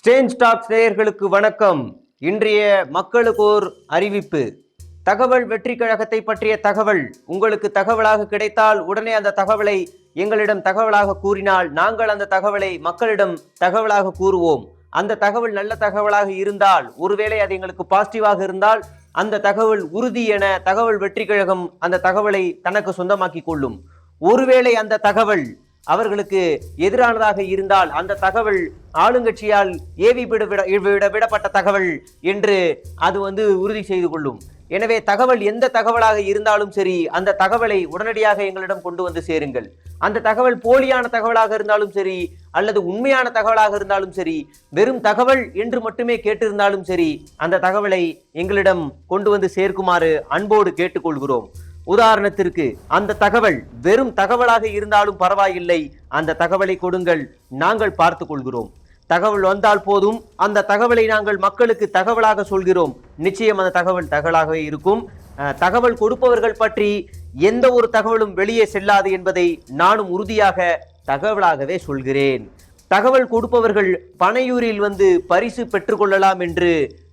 Strange talk நேயர்களுக்கு வணக்கம். இன்றைய மக்களுக்கு ஓர் அறிவிப்பு. தகவல் வெற்றி கழகத்தை பற்றிய தகவல். உங்களுக்கு தகவலாக கிடைத்தால் உடனே அந்த தகவலை எங்களிடம் தகவலாக கூறினால் நாங்கள் அந்த தகவலை மக்களிடம் தகவலாக கூறுவோம். அந்த தகவல் நல்ல தகவலாக இருந்தால் ஒருவேளை அது எங்களுக்கு பாசிட்டிவாக இருந்தால் அந்த தகவல் உறுதி என தகவல் வெற்றி கழகம் அந்த தகவலை தனக்கு சொந்தமாக்கி கொள்ளும். ஒருவேளை அந்த தகவல் அவர்களுக்கு எதிரானதாக இருந்தால் அந்த தகவல் ஆளுங்கட்சியால் ஏவி விட விட விட விடப்பட்ட தகவல் என்று அது வந்து உறுதி செய்து கொள்ளும். எனவே தகவல் எந்த தகவலாக இருந்தாலும் சரி அந்த தகவலை உடனடியாக எங்களிடம் கொண்டு வந்து சேருங்கள். அந்த தகவல் போலியான தகவலாக இருந்தாலும் சரி அல்லது உண்மையான தகவலாக இருந்தாலும் சரி வெறும் தகவல் என்று மட்டுமே கேட்டிருந்தாலும் சரி அந்த தகவலை எங்களிடம் கொண்டு வந்து சேர்க்குமாறு அன்போடு கேட்டுக்கொள்கிறோம். உதாரணத்திற்கு அந்த தகவல் வெறும் தகவலாக இருந்தாலும் பரவாயில்லை. அந்த தகவலை கொடுங்கள் நாங்கள் பார்த்து கொள்கிறோம். தகவல் வந்தால் போதும் அந்த தகவலை நாங்கள் மக்களுக்கு தகவலாக சொல்கிறோம். நிச்சயம் அந்த தகவல் தகவலாகவே இருக்கும். தகவல் கொடுப்பவர்கள் பற்றி எந்த ஒரு தகவலும் வெளியே செல்லாது என்பதை நானும் உறுதியாக தகவலாகவே சொல்கிறேன். தகவல் கொடுப்பவர்கள் பனையூரில் வந்து பரிசு பெற்றுக்கொள்ளலாம் என்று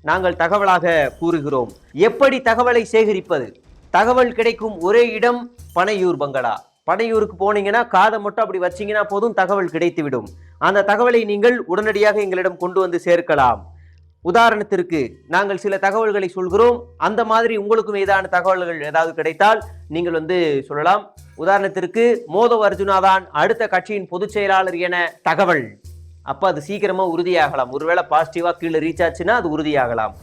நாங்கள் தகவலாக கூறுகிறோம். எப்படி தகவலை சேகரிப்பது? தகவல் கிடைக்கும் ஒரே இடம் பனையூர் பங்களா. பனையூருக்கு போனீங்கன்னா காதை மட்டும் அப்படி வச்சீங்கன்னா போதும் தகவல் கிடைத்துவிடும். அந்த தகவலை நீங்கள் உடனடியாக எங்களிடம் கொண்டு வந்து சேர்க்கலாம். உதாரணத்திற்கு நாங்கள் சில தகவல்களை சொல்கிறோம். அந்த மாதிரி உங்களுக்கும் ஏதான தகவல்கள் ஏதாவது கிடைத்தால் நீங்கள் வந்து சொல்லலாம். உதாரணத்திற்கு மோதவ் அர்ஜுனா தான் அடுத்த கட்சியின் பொதுச் செயலாளர் என தகவல். அப்போ அது சீக்கிரமாக உறுதியாகலாம். ஒருவேளை பாசிட்டிவாக கீழே ரீச் ஆச்சுன்னா அது உறுதியாகலாம்.